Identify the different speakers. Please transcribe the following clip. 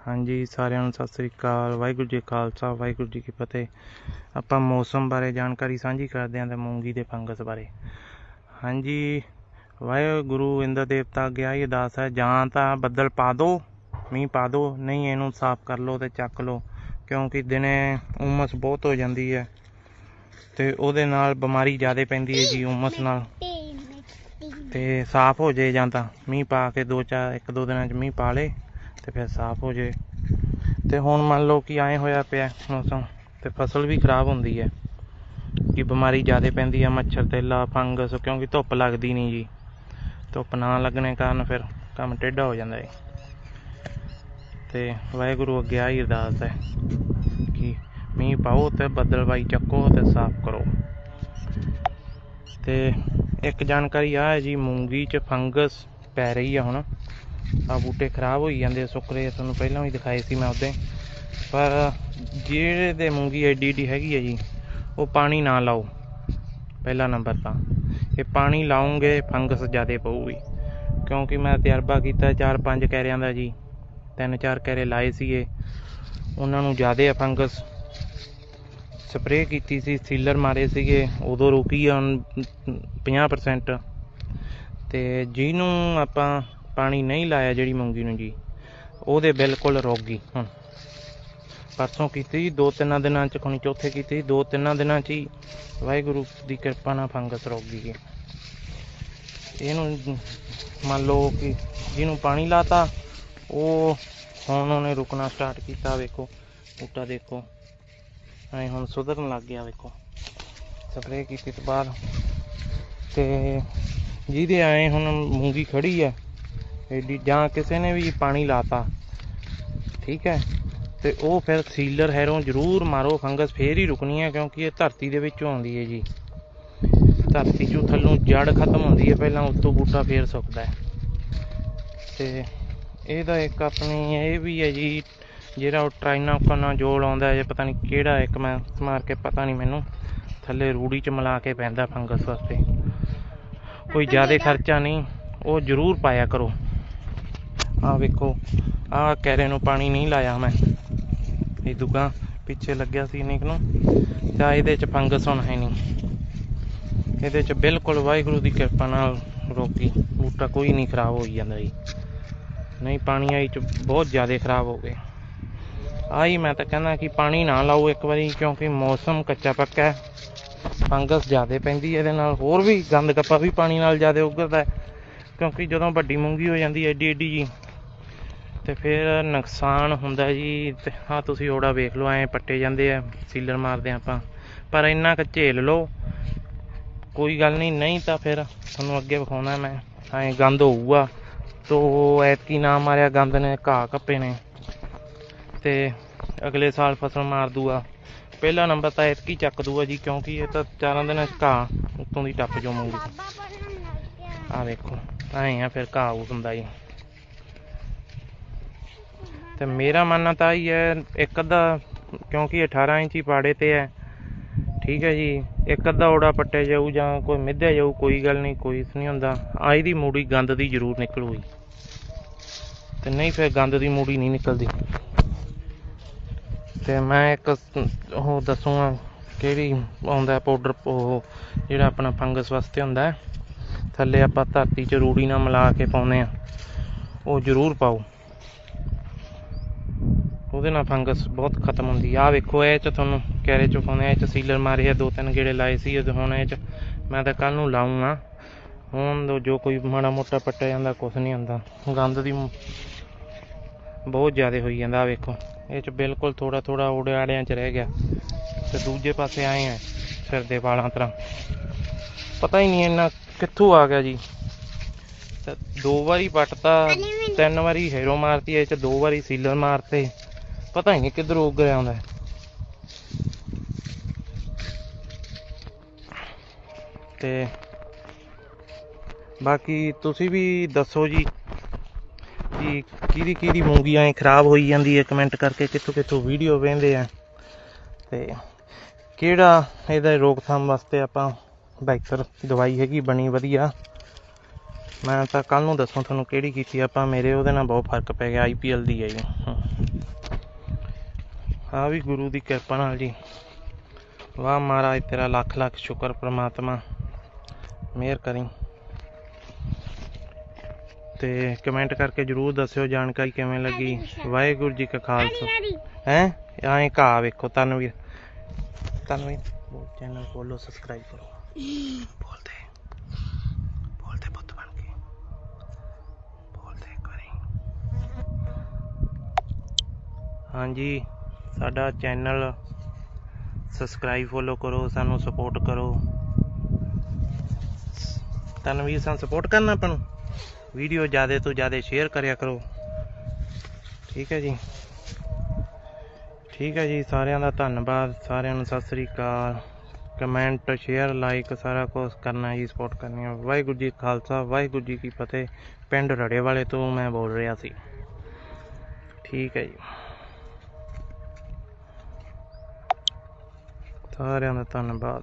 Speaker 1: ਹਾਂਜੀ ਸਾਰਿਆਂ ਨੂੰ ਸਤਿ ਸ੍ਰੀ ਅਕਾਲ। ਵਾਹਿਗੁਰੂ ਜੀ ਖਾਲਸਾ ਵਾਹਿਗੁਰੂ ਜੀ ਕੀ ਫਤਿਹ। ਆਪਾਂ ਮੌਸਮ ਬਾਰੇ ਜਾਣਕਾਰੀ ਸਾਂਝੀ ਕਰਦੇ ਹਾਂ ਤੇ ਮੂੰਗੀ ਦੇ ਫੰਗਸ ਬਾਰੇ। ਹਾਂਜੀ ਵਾਹਿਗੁਰੂ ਇੰਦਰ ਦੇਵਤਾ ਅੱਗੇ ਆਹੀ ਅਰਦਾਸ ਹੈ ਜਾਂ ਤਾਂ ਬੱਦਲ ਪਾ ਦਿਓ ਮੀਂਹ ਪਾ ਦਿਓ ਨਹੀਂ ਇਹਨੂੰ ਸਾਫ਼ ਕਰ ਲਓ ਤੇ ਚੱਕ ਲਓ ਕਿਉਂਕਿ ਦਿਨੇ ਉਮਸ ਬਹੁਤ ਹੋ ਜਾਂਦੀ ਹੈ ਤੇ ਉਹਦੇ ਨਾਲ ਬਿਮਾਰੀ ਜ਼ਿਆਦਾ ਪੈਂਦੀ ਹੈ ਜੀ ਉਮਸ ਨਾਲ। ਤੇ ਸਾਫ਼ ਹੋ ਜੇ ਜਾਂ ਤਾਂ ਮੀਂਹ ਪਾ ਕੇ ਦੋ ਚਾਰ ਇੱਕ ਦੋ ਦਿਨਾਂ ਚ ਮੀਂਹ ਪਾ ਲੇ। ਤੇ ਫਿਰ ਸਾਫ਼ ਹੋ ਜੇ। ਤੇ ਹੁਣ ਮੰਨ ਲਓ ਕਿ ਐਂ ਹੋਇਆ ਪਿਆ ਮੌਸਮ, ਤੇ ਫਸਲ ਵੀ ਖਰਾਬ ਹੁੰਦੀ ਹੈ। ਕਿ ਬਿਮਾਰੀ ਜ਼ਿਆਦਾ ਪੈਂਦੀ ਹੈ ਮੱਛਰ, ਤੇਲਾ, ਫੰਗਸ, ਕਿਉਂਕਿ ਧੁੱਪ ਲੱਗਦੀ ਨਹੀਂ ਜੀ। ਧੁੱਪ ਨਾ ਲੱਗਣੇ ਕਾਰਨ ਫਿਰ ਕੰਮ ਟੇਢਾ ਹੋ ਜਾਂਦਾ ਹੈ ਤੇ ਵਾਹਿਗੁਰੂ ਅੱਗੇ ਆਹੀ ਅਰਦਾਸ ਹੈ ਕਿ ਮੀਂਹ ਪਾਓ ਤੇ ਬੱਦਲਬਾਈ ਚੱਕੋ ਤੇ ਸਾਫ਼ ਕਰੋ। ਤੇ ਇੱਕ ਜਾਣਕਾਰੀ ਆ ਹੈ ਜੀ, ਮੂੰਗੀ 'ਚ ਫੰਗਸ ਪੈ ਰਹੀ ਆ ਹੁਣ। ਆ ਬੂਟੇ ਖਰਾਬ ਹੋਈ ਜਾਂਦੇ ਆ, ਸੁੱਕ ਰਹੇ ਤੁਹਾਨੂੰ ਪਹਿਲਾਂ ਵੀ ਦਿਖਾਏ ਸੀ ਮੈਂ ਉਹਦੇ। ਪਰ ਜਿਹੜੇ ਦੇ ਮੂੰਗੀ ਐਡੀ ਏਡੀ ਹੈਗੀ ਹੈ ਜੀ ਉਹ ਪਾਣੀ ਨਾ ਲਾਓ ਪਹਿਲਾ ਨੰਬਰ ਤਾਂ। ਇਹ ਪਾਣੀ ਲਾਉਂਗੇ ਫੰਗਸ ਜ਼ਿਆਦਾ ਪਊਗੀ। ਕਿਉਂਕਿ ਮੈਂ ਤਜਰਬਾ ਕੀਤਾ ਚਾਰ ਪੰਜ ਕੈਰਿਆਂ ਦਾ ਜੀ ਤਿੰਨ ਚਾਰ ਕੈਰੇ ਲਾਏ ਸੀਗੇ। ਉਹਨਾਂ ਨੂੰ ਜ਼ਿਆਦਾ ਆ ਫੰਗਸ। ਸਪਰੇਅ ਕੀਤੀ ਸੀ ਸੀਲਰ ਮਾਰੇ ਸੀਗੇ ਉਦੋਂ ਰੁਕੀ ਆ ਹੁਣ 50% ਤੇ ਜਿਹਨੂੰ ਆਪਾਂ ਪਾਣੀ ਨਹੀਂ ਲਾਇਆ ਜਿਹੜੀ ਮੂੰਗੀ ਨੂੰ ਜੀ, ਉਹਦੇ ਬਿਲਕੁਲ ਰੋਗੀ ਹੁਣ। ਪਰਸੋਂ ਕੀਤੀ ਸੀ ਦੋ ਤਿੰਨਾਂ ਦਿਨਾਂ ਚ, ਖਣੀ ਚੌਥੇ ਕੀਤੀ ਸੀ ਦੋ ਤਿੰਨਾਂ ਦਿਨਾਂ ਚ ਹੀ ਵਾਹਿਗੁਰੂ ਦੀ ਕਿਰਪਾ ਨਾਲ ਫੰਗਸ ਰੋਗੀ ਗਈ ਇਹਨੂੰ ਮੰਨ ਲਓ ਕਿ ਜਿਹਨੂੰ ਪਾਣੀ ਲਾਤਾ, ਉਹ ਹੁਣ ਉਹਨੇ ਰੁਕਣਾ ਸਟਾਰਟ ਕੀਤਾ, ਵੇਖੋ, ਬੂਟਾ ਦੇਖੋ। ਐ ਹੁਣ ਸੁਧਰਨ ਲੱਗ ਗਿਆ, ਵੇਖੋ। ਸਪਰੇਅ ਕੀਤੀ ਤੋਂ ਬਾਅਦ। ਤੇ ਜਿਹਦੇ ਆਏ ਹੁਣ ਮੂੰਗੀ ਖੜੀ ਹੈ ਐਡੀ ਜਾਂ ਕਿਸੇ ਨੇ ਵੀ ਪਾਣੀ ਲਾਤਾ ਠੀਕ ਹੈ ਤੇ ਉਹ ਫਿਰ ਸੀਲਰ ਹੈਰੋਂ ਜ਼ਰੂਰ ਮਾਰੋ ਫੰਗਸ ਫੇਰ ਹੀ ਰੁਕਣੀ ਹੈ ਕਿਉਂਕਿ ਇਹ ਧਰਤੀ ਦੇ ਵਿੱਚੋਂ ਆਉਂਦੀ ਹੈ ਜੀ। ਧਰਤੀ ਚੋਂ ਥੱਲੋਂ ਜੜ ਖਤਮ ਹੁੰਦੀ ਹੈ ਪਹਿਲਾਂ ਉੱਤੋਂ ਬੂਟਾ ਫੇਰ ਸੁੱਕਦਾ ਹੈ। ਤੇ ਇਹਦਾ ਇੱਕ ਆਪਣੀ ਇਹ ਵੀ ਹੈ ਜੀ ਜਿਹੜਾ ਉਹ ਟਰਾਈਨਾ ਕਨਾ ਜੋਲ ਆਉਂਦਾ ਹੈ ਪਤਾ ਨਹੀਂ ਕਿਹੜਾ ਇੱਕ ਮੈਂ ਮਾਰ ਕੇ ਪਤਾ ਨਹੀਂ ਮੈਨੂੰ ਥੱਲੇ ਰੂੜੀ ਚ ਮਿਲਾ ਕੇ ਪੈਂਦਾ ਫੰਗਸ ਵਾਸਤੇ। ਕੋਈ ਜ਼ਿਆਦਾ ਖਰਚਾ ਨਹੀਂ ਉਹ ਜ਼ਰੂਰ ਪਾਇਆ ਕਰੋ। ਆ ਵੇਖੋ ਆ ਕੈਰੇ ਨੂੰ ਪਾਣੀ ਨਹੀਂ ਲਾਇਆ ਮੈਂ। ਇਹ ਦੁਗਾ ਪਿੱਛੇ ਲੱਗਿਆ ਸੀ ਨਿਕ ਨੂੰ। ਤਾਂ ਇਹਦੇ ਚ ਫੰਗਸ ਹੁਣ ਹੈ ਨਹੀਂ। ਇਹਦੇ ਚ ਬਿਲਕੁਲ ਵਾਹਿਗੁਰੂ ਦੀ ਕਿਰਪਾ ਨਾਲ ਰੋਕੀ ਬੂਟਾ ਕੋਈ ਨਹੀਂ ਖਰਾਬ ਹੋਈ ਜਾਂਦਾ ਜੀ। ਨਹੀਂ, ਪਾਣੀ ਆਈ ਚ ਬਹੁਤ ਜ਼ਿਆਦਾ ਖਰਾਬ ਹੋ ਗਏ। ਆਈ ਮੈਂ ਤਾਂ ਕਹਿੰਦਾ ਕਿ ਪਾਣੀ ਨਾ ਲਾਓ ਇੱਕ ਵਾਰੀ, ਕਿਉਂਕਿ ਮੌਸਮ ਕੱਚਾ ਪੱਕਾ ਹੈ। ਫੰਗਸ ਜ਼ਿਆਦਾ ਪੈਂਦੀ ਹੈ, ਇਹਦੇ ਨਾਲ ਹੋਰ ਵੀ ਗੰਦ ਕੱਪਾ ਵੀ ਪਾਣੀ ਨਾਲ ਜ਼ਿਆਦਾ ਉੱਗਦਾ ਹੈ। ਕਿਉਂਕਿ ਜਦੋਂ ਵੱਡੀ ਮੂੰਗੀ ਹੋ ਜਾਂਦੀ ਹੈ ਏਡੀ ਏਡੀ ਜੀ ਤੇ ਫਿਰ ਨੁਕਸਾਨ ਹੁੰਦਾ ਜੀ ਹਾਂ ਤੁਸੀਂ ਉਹਦਾ ਵੇਖ ਲਓ ਐਂ ਪੱਟੇ ਜਾਂਦੇ ਆ ਸੀਲਰ ਮਾਰਦੇ ਆ ਆਪਾਂ। ਪਰ ਇੰਨਾ ਕੁ ਝੇਲ ਲਓ ਕੋਈ ਗੱਲ ਨਹੀਂ ਨਹੀਂ ਤਾਂ ਫਿਰ ਤੁਹਾਨੂੰ ਅੱਗੇ ਵਿਖਾਉਣਾ ਮੈਂ ਐਂ ਗੰਦ ਹੋਊਗਾ। ਤੋ ਐਤਕੀ ਨਾ ਮਾਰਿਆ ਗੰਦ ਨੇ ਘਾਹ ਕੱਪੇ ਨੇ। ਤੇ ਅਗਲੇ ਸਾਲ ਫਸਲ ਮਾਰ ਦੂਗਾ। ਪਹਿਲਾ ਨੰਬਰ ਤਾਂ ਐਤਕੀ ਚੱਕ ਦੂਗਾ ਜੀ ਕਿਉਂਕਿ ਇਹ ਤਾਂ ਚਾਰਾਂ ਦਿਨਾਂ ਘਾਹ ਉੱਤੋਂ ਦੀ ਟੱਪ ਜੋ। ਮੂੰਗੀ ਆ ਵੇਖੋ ਐਂ ਆ ਫਿਰ ਘਾਹ ਉਗ ਹੁੰਦਾ ਜੀ। ਤੇ ਮੇਰਾ ਮੰਨਣਾ ਤਾਂ ਹੀ ਹੈ, ਇੱਕ ਅੱਧਾ, ਕਿਉਂਕਿ 18 ਇੰਚੀ ਪਾੜੇ ਤੇ ਹੈ, ਠੀਕ ਹੈ ਜੀ, ਇੱਕ ਅੱਧਾ ਓੜਾ ਪੱਟਿਆ ਜਾਊ ਜਾਂ ਕੋਈ ਮਿੱਧਿਆ ਜਾਊ, ਕੋਈ ਗੱਲ ਨਹੀਂ, ਕੋਈ ਇਸ ਨਹੀਂ ਹੁੰਦਾ। ਆਈ ਦੀ ਮੂੜੀ ਗੰਦ ਦੀ ਜ਼ਰੂਰ ਨਿਕਲੂਗੀ ਤੇ ਨਹੀਂ ਫਿਰ ਗੰਦ ਦੀ ਮੂੜੀ ਨਹੀਂ ਨਿਕਲਦੀ। ਤੇ ਮੈਂ ਇੱਕ ਉਹ ਦੱਸੂਗਾ ਕਿਹੜੀ ਆਉਂਦਾ ਪਾਊਡਰ ਉਹ ਜਿਹੜਾ ਆਪਣਾ ਫੰਗਸ ਵਾਸਤੇ ਹੁੰਦਾ ਥੱਲੇ ਆਪਾਂ ਧਰਤੀ 'ਚ ਰੂੜੀ ਨਾਲ ਮਿਲਾ ਕੇ ਪਾਉਂਦੇ ਆ ਉਹ ਜ਼ਰੂਰ ਪਾਓ। ਉਹਦੇ ਨਾਲ ਫੰਗਸ ਬਹੁਤ ਖਤਮ ਹੁੰਦੀ ਆ। ਆਹ ਵੇਖੋ, ਇਹ ਚ ਤੁਹਾਨੂੰ ਕੈਰੇ ਚ ਪਾਉਂਦੇ ਆ ਇਹ ਚ ਸੀਲਰ ਮਾਰੇ ਆ, ਦੋ ਤਿੰਨ ਗੇੜੇ ਲਾਏ ਸੀ ਹੁਣ ਇਹ ਚ ਮੈਂ ਤਾਂ ਕੱਲ ਨੂੰ ਲਾਉਂਗਾ ਹੁਣ ਜੋ ਕੋਈ ਮਾੜਾ ਮੋਟਾ ਪੱਟਿਆ ਜਾਂਦਾ ਕੁਝ ਨਹੀਂ ਹੁੰਦਾ। ਗੰਦ ਦੀ ਬਹੁਤ ਜ਼ਿਆਦਾ ਹੋਈ ਜਾਂਦਾ ਆ ਵੇਖੋ। ਇਹ ਚ ਬਿਲਕੁਲ ਥੋੜਾ ਥੋੜਾ ਓੜੇ ਚ ਰਹਿ ਗਿਆ। ਤੇ ਦੂਜੇ ਪਾਸੇ ਆਏ ਆ, ਸਿਰ ਦੇ ਵਾਲਾਂ ਤਰ੍ਹਾਂ। ਪਤਾ ਹੀ ਨਹੀਂ ਇੰਨਾ ਕਿੱਥੋਂ ਆ ਗਿਆ ਜੀ। ਦੋ ਵਾਰੀ ਪੱਟਤਾ, ਤਿੰਨ ਵਾਰੀ ਹੈਰੋ ਮਾਰਤੀ, ਇਹ ਚ ਦੋ ਵਾਰੀ ਸੀਲਰ ਮਾਰਤੇ। ਪਤਾ ਹੀ ਨਹੀਂ ਕਿੱਧਰ ਉੱਗ ਰਿਹਾ ਹੁੰਦਾ ਤੇ ਬਾਕੀ ਤੁਸੀਂ ਵੀ ਦੱਸੋ ਜੀ ਕਿ ਕਿਹਦੀ ਕਿਹਦੀ ਮੂੰਗੀ ਐ ਖਰਾਬ ਹੋਈ ਜਾਂਦੀ ਹੈ ਕਮੈਂਟ ਕਰਕੇ, ਕਿੱਥੋਂ ਕਿੱਥੋਂ ਵੀਡੀਓ ਵੇਂਦੇ ਆ। ਤੇ ਕਿਹੜਾ ਇਹਦਾ ਰੋਕਥਾਮ ਵਾਸਤੇ ਆਪਾਂ ਬਿਹਤਰ ਦਵਾਈ ਹੈਗੀ, ਬਣੀ ਵਧੀਆ। ਮੈਂ ਤਾਂ ਕੱਲ ਨੂੰ ਦੱਸੂ ਤੁਹਾਨੂੰ ਕਿਹੜੀ ਕੀਤੀ ਆਪਾਂ ਮੇਰੇ ਉਹਦੇ ਨਾਲ ਬਹੁਤ ਫ਼ਰਕ ਪੈ ਗਿਆ ਆਈਪੀਐਲ ਦੀ ਹੈ ਜੀ। ਆ ਵੀ ਗੁਰੂ ਦੀ ਕਿਰਪਾ ਨਾਲ ਜੀ। ਵਾਹ ਮਹਾਰਾਜ ਤੇਰਾ ਲੱਖ ਲੱਖ ਸ਼ੁਕਰ ਪ੍ਰਮਾਤਮਾ ਮਿਹਰ ਕਰੀ। ਤੇ ਕਮੈਂਟ ਕਰਕੇ ਜਰੂਰ ਦੱਸਿਓ ਜਾਣਕਾਰੀ ਕਿਵੇਂ ਲੱਗੀ। ਵਾਹਿਗੁਰੂ ਜੀ ਕਾ ਖਾਲਸਾ। ਹੈ? ਐਂ ਕਾ ਵੇਖੋ Tanveer Tanveer channel follow subscribe ਕਰੋ। ਬੋਲਦੇ ਬੋਲਦੇ ਪੁੱਤ ਬਣ ਕੇ। ਬੋਲਦੇ ਇੱਕ ਵਾਰੀ ਹਾਂਜੀ। ਸਾਡਾ ਚੈਨਲ ਸਬਸਕ੍ਰਾਈਬ ਫੋਲੋ ਕਰੋ, ਸਾਨੂੰ ਸਪੋਰਟ ਕਰੋ। ਤਨਵੀਰ ਸਾਨੂੰ ਸਪੋਰਟ ਕਰਨਾ ਆਪਾਂ ਨੂੰ? ਵੀਡੀਓ ਜ਼ਿਆਦਾ ਤੋਂ ਜ਼ਿਆਦਾ ਸ਼ੇਅਰ ਕਰਿਆ ਕਰੋ। ਠੀਕ ਹੈ ਜੀ। ਠੀਕ ਹੈ ਜੀ, ਸਾਰਿਆਂ ਦਾ ਧੰਨਵਾਦ। ਸਾਰਿਆਂ ਨੂੰ ਸਤਿ ਸ੍ਰੀ ਅਕਾਲ। ਕਮੈਂਟ ਸ਼ੇਅਰ ਲਾਈਕ ਸਾਰਾ ਕੁਝ ਕਰਨਾ ਜੀ ਸਪੋਰਟ ਕਰਨੀ ਹੈ ਵਾਹਿਗੁਰੂ ਜੀ ਖਾਲਸਾ, ਵਾਹਿਗੁਰੂ ਜੀ ਕੀ ਫਤਿਹ। ਪਿੰਡ ਰੜੇ ਵਾਲੇ ਤੋਂ ਮੈਂ ਬੋਲ ਰਿਹਾ ਸੀ। ਠੀਕ ਹੈ ਜੀ। ਸਾਰਿਆਂ ਦਾ ਧੰਨਵਾਦ